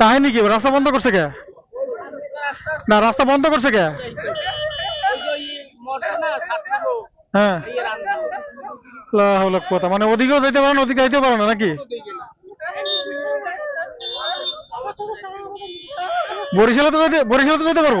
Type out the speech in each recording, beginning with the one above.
কাহিনী কি? রাস্তা বন্ধ করছে কে? না, রাস্তা বন্ধ করছে কে? হ্যাঁ। কথা মানে ওদিকেও যাইতে পারে না, ওদিকে যাইতে পারে না, নাকি? বরিশালে তো যাইতে বরিশালে তো যেতে পারব?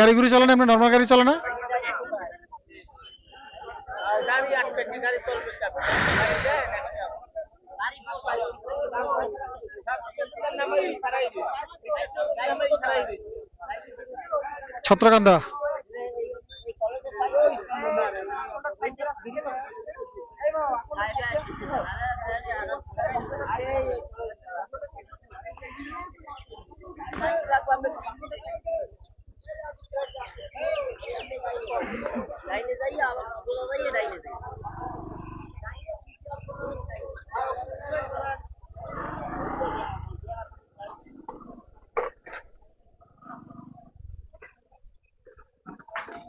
গাড়ি গুড়ি চলে না এমনি নর্মাল গাড়ি চলে না? ছত্রকান্দা